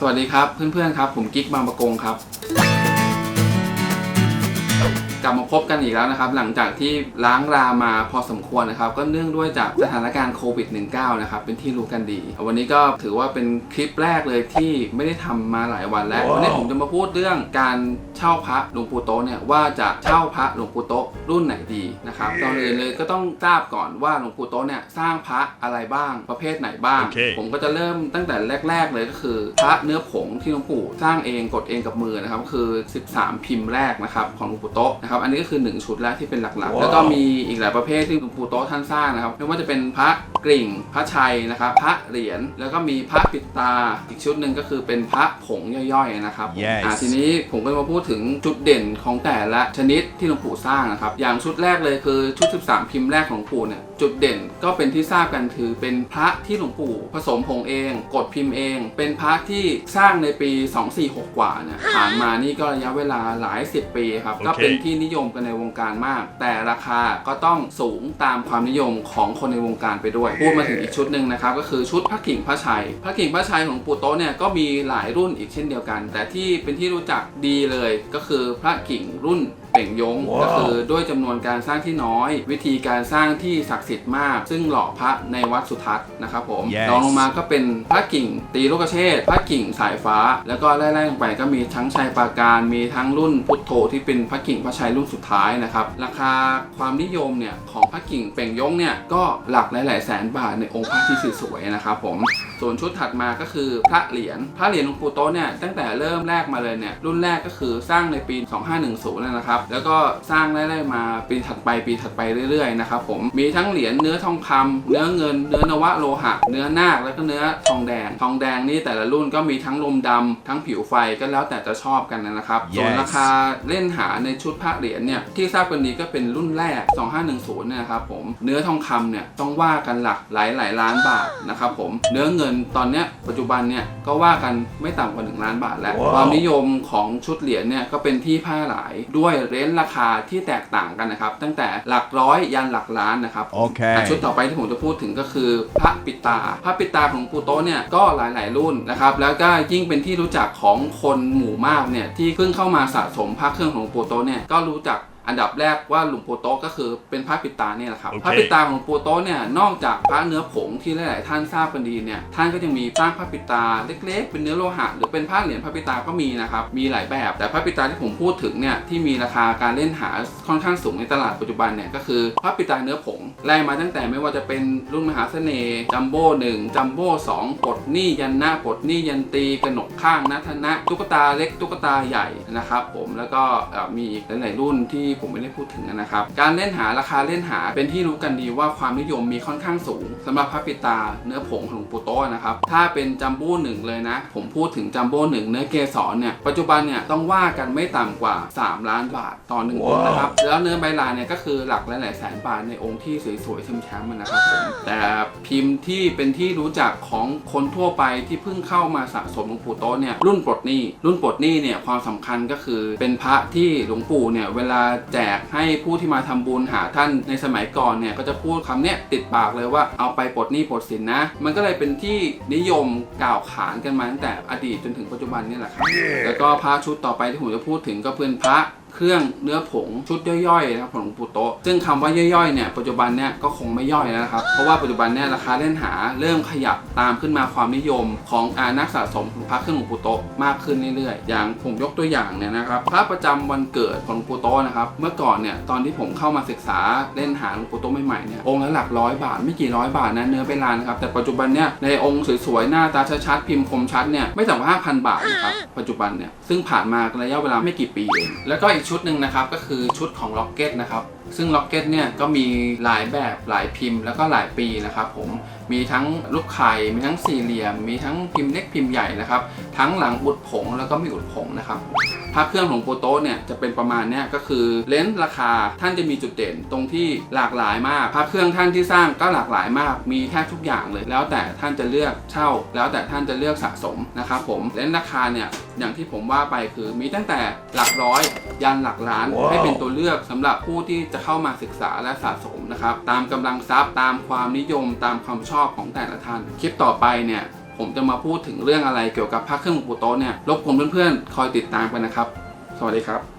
สวัสดีครับเพื่อนๆครับผมกิ๊กบางประกงครับ กลับมาพบกันอีกแล้วนะครับ หลังจากที่ล้างรามาพอสมควรนะครับ ก็เนื่องด้วยจากสถานการณ์โควิด -19 นะครับ เป็นที่รู้กันดี วันนี้ก็ถือว่าเป็นคลิปแรกเลยที่ไม่ได้ทำมาหลายวันแล้ว วันนี้ผมจะมาพูดเรื่องการเช่าพระหลวงปู่โตะเนี่ยว่าจะเช่าพระหลวงปู่โตะ รุ่นไหนดีนะครับก่อนอื่นเลยก็ต้องทราบก่อนว่าหลวงปู่โตะเนี่ยสร้างพระอะไรบ้างประเภทไหนบ้างโอเคผมก็จะเริ่มตั้งแต่แรก ๆ เลยก็คือ พระเนื้อผงที่หลวงปู่สร้างเองกดเองกับมือนะครับคือ 13 พิมพ์แรกนะครับของหลวงปู่โตะนะครับอันนี้ก็คือ 1 ชุดแรกที่เป็นหลักๆว้าวแล้วก็มีอีกหลายประเภทที่หลวงปู่โตะท่านสร้างนะครับไม่ว่าจะเป็นพระกริ่งพระชัยนะครับพระเหรียญแล้วก็มีพระปิดตาอีกชุดหนึ่งก็คือเป็นพระผงย่อยๆนะครับผม Yes อ่าทีนี้ผมก็จะมาพูดถึงจุดเด่นของแต่ละชนิดที่หลวงปู่สร้างนะครับอย่างชุดแรกเลยคือชุด 13 พิมพ์แรกของหลวงปู่เนี่ยจุดเด่นก็เป็นที่ทราบกันคือเป็นพระที่หลวงปู่ผสมผงเอง กดพิมพ์เอง เป็นพระที่สร้างในปี 246 กว่าเนี่ยผ่านมานี่ก็ระยะเวลาหลายสิบปีครับโอเคก็เป็นที่นิยมกันในวงการมาก แต่ราคาก็ต้องสูงตามความนิยมของคนในวงการไปด้วย พูดมาถึงอีกชุดหนึ่งนะครับก็คือชุดพระกิ่งพระชัย พระกิ่งพระชัยของปู่โต๊ะเนี่ยก็มีหลายรุ่นอีกเช่นเดียวกัน แต่ที่เป็นที่รู้จักดีเลยก็คือพระกิ่งรุ่น เป่งยงว้าวก็คือด้วยจำนวนการสร้างที่น้อย วิธีการสร้างที่ศักดิ์สิทธิ์มาก ซึ่งหล่อพระในวัดสุทัศน์นะครับผม Yes รองลงมาก็เป็นพระกิ่งตีลูกเชษฐ์พระกิ่งสายฟ้า แล้วก็ไล่ๆลงไปก็มีทั้งชัยปราการ มีทั้งรุ่นพุทโธที่เป็นพระกิ่งพระชัยรุ่นสุดท้ายนะครับ ราคาความนิยมเนี่ยของพระกิ่งเป่งยงเนี่ยก็หลักหลายๆแสนบาทในองค์พระที่สวยๆนะครับผมส่วนชุดถัดมาก็คือพระเหรียญพระเหรียญหลวงปู่โตะเนี่ยตั้งแต่เริ่มแรกมาเลยเนี่ยรุ่นแรกก็คือสร้างในปี 2510นะครับแล้วก็สร้างไล่ๆมาปีถัดไปปีถัดไปเรื่อยๆนะครับผมมีทั้งเหรียญเนื้อทองคำเนื้อเงิน เนื้อนวะโลหะ เนื้อนาคแล้วก็เนื้อทองแดง ทองแดงนี่แต่ละรุ่นก็มีทั้งลมดำทั้งผิวไฟก็แล้วแต่จะชอบกันนะครับส่วน Yes ราคาเล่นหาในชุดพระเหรียญเนี่ยที่ทราบกันดีก็เป็นรุ่นแรก 2510เนี่ยนะครับผมเนื้อทองคำเนี่ยต้องว่ากันหลักหลายหลายๆล้านบาทนะครับผมเนื้อเงินตอนเนี้ยปัจจุบันเนี่ยก็ว่ากันไม่ต่ำกว่า 1 ล้านบาทแล้วว้าวความนิยมของชุดเหรียญเนี่ยก็เป็นที่แพร่หลายด้วยเรนจ์ราคาที่แตกต่างกันนะครับ ตั้งแต่หลักร้อยยันหลักล้านนะครับโอเคอะชุดต่อไปที่ผมจะพูดถึงก็คือพระปิดตา พระปิดตาของปูโตะเนี่ยก็หลาย ๆ รุ่นนะครับ แล้วก็ยิ่งเป็นที่รู้จักของคนหมู่มากเนี่ยที่เพิ่งเข้ามาสะสมพระเครื่องของปูโตะเนี่ยก็รู้จัก อันดับแรกว่าหลวงปู่โต๊ะก็คือเป็นพระปิดตาเนี่ยแหละครับโอเคพระปิดตาของหลวงปู่โต๊ะเนี่ยนอกจากพระเนื้อผงที่หลายๆท่านทราบกันดีเนี่ยท่านก็ยังมีสร้างพระปิดตาเล็ก ๆ เป็นเนื้อโลหะหรือเป็นผ้าเหรียญพระปิดตาก็มีนะครับมีหลายแบบ แต่พระปิดตาที่ผมพูดถึงเนี่ยที่มีราคาการเล่นหาค่อนข้างสูงในตลาดปัจจุบันเนี่ยก็คือพระปิดตาเนื้อผงไล่มาตั้งแต่ไม่ว่าจะเป็นรุ่นมหาเสน่ห์จัมโบ้หนึ่งจัมโบ้สองปลดหนี้ยันหน้าปลดหนี้ยันตีกระหนกข้างนัทนะตุ๊กตาเล็กตุ๊กตาใหญ่นะครับผมแล้วก็เอ่อมีอีกหลายๆรุ่นที่ผมไม่ได้พูดถึงนะครับ การเล่นหาราคาเล่นหาเป็นที่รู้กันดีว่าความนิยมมีค่อนข้างสูงสำหรับพระปิดตาเนื้อผงของหลวงปู่โตะนะครับ ถ้าเป็นจัมโบ้หนึ่งเลยนะ ผมพูดถึงจัมโบ้หนึ่งเนื้อเกสรเนี่ย ปัจจุบันเนี่ยต้องว่ากันไม่ต่ำกว่า 3 ล้านบาทต่อหนึ่งองค์นะครับ แล้วเนื้อใบลานเนี่ยก็คือหลักหลายๆแสนบาทในองค์ที่สวยๆแชมป์ๆมันนะครับผม แต่พิมพ์ที่เป็นที่รู้จักของคนทั่วไปที่เพิ่งเข้ามาสะสมหลวงปู่โตะเนี่ยรุ่นปลดหนี้ รุ่นปลดหนี้เนี่ยความสำคัญก็คือเป็นพระที่หลวงปู่เนี่ยเวลาแจกให้ผู้ที่มาทำบุญหาท่านในสมัยก่อนเนี่ยก็จะพูดคำเนี้ยติดปากเลยว่าเอาไปปลดหนี้ปลดสินนะ มันก็เลยเป็นที่นิยมกล่าวขานกันมาตั้งแต่อดีตจนถึงปัจจุบันนี่แหละครับ แล้วก็พระชุดต่อไปที่ผมจะพูดถึงก็เพื่อนพระเครื่องเนื้อผงชุดย่อยๆนะครับของหลวงปู่โตะซึ่งคำว่าย่อยๆเนี่ยปัจจุบันเนี่ยก็คงไม่ย่อยแล้วนะครับ เพราะว่าปัจจุบันเนี่ยราคาเล่นหาเริ่มขยับตามขึ้นมาความนิยมของอานักสะสมพระเครื่องหลวงปู่โตะมากขึ้นเรื่อยๆ อย่างผมยกตัวอย่างเนี่ยนะครับพระประจำวันเกิดของหลวงปู่โตะนะครับเมื่อก่อนเนี่ยตอนที่ผมเข้ามาศึกษาเล่นหาหลวงปู่โตะใหม่ๆเนี่ยองค์ละหลักร้อยบาทไม่กี่ร้อยบาทนะเนื้อเป็นล้านนะครับแต่ปัจจุบันเนี่ยในองค์สวยๆหน้าตาชัดๆพิมพ์คมชัดเนี่ยไม่ต่ำกว่า5,000 บาทนะครับปัจจุบันเนี่ยซึ่งผ่านมาระยะเวลาไม่กี่ปีเองแล้วก็อีกชุดหนึ่งนะครับก็คือชุดของล็อกเก็ตนะครับซึ่งล็อกเก็ตเนี่ยก็มีหลายแบบหลายพิมพ์แล้วก็หลายปีนะครับผมมีทั้งลูกไข่มีทั้งสี่เหลี่ยม มีทั้งพิมพ์เล็กพิมพ์ใหญ่นะครับทั้งหลังอุดผงแล้วก็ไม่อุดผงนะครับ พระเครื่องของโปโตะเนี่ยจะเป็นประมาณเนี้ยก็คือเลนส์ราคาท่านจะมีจุดเด่นตรงที่หลากหลายมากพระเครื่องท่านที่สร้างก็หลากหลายมาก มีแทบทุกอย่างเลย แล้วแต่ท่านจะเลือกเช่า แล้วแต่ท่านจะเลือกสะสมนะครับผมเลนส์ราคาเนี่ยอย่างที่ผมว่าไปคือมีตั้งแต่หลักร้อย ยันหลักล้านว้าวให้เป็นตัวเลือกสำหรับผู้ที่จะเข้ามาศึกษาและสะสมนะครับตามกำลังทรัพย์ตามความนิยมตามความชอบของแต่ละท่านคลิปต่อไปเนี่ยผ ผมจะมาพูดถึงเรื่องอะไรเกี่ยวกับพระเครื่องหลวงปู่โต๊ะเนี่ยรบกวนเพื่อนๆ คอยติดตามกันนะครับ สวัสดีครับ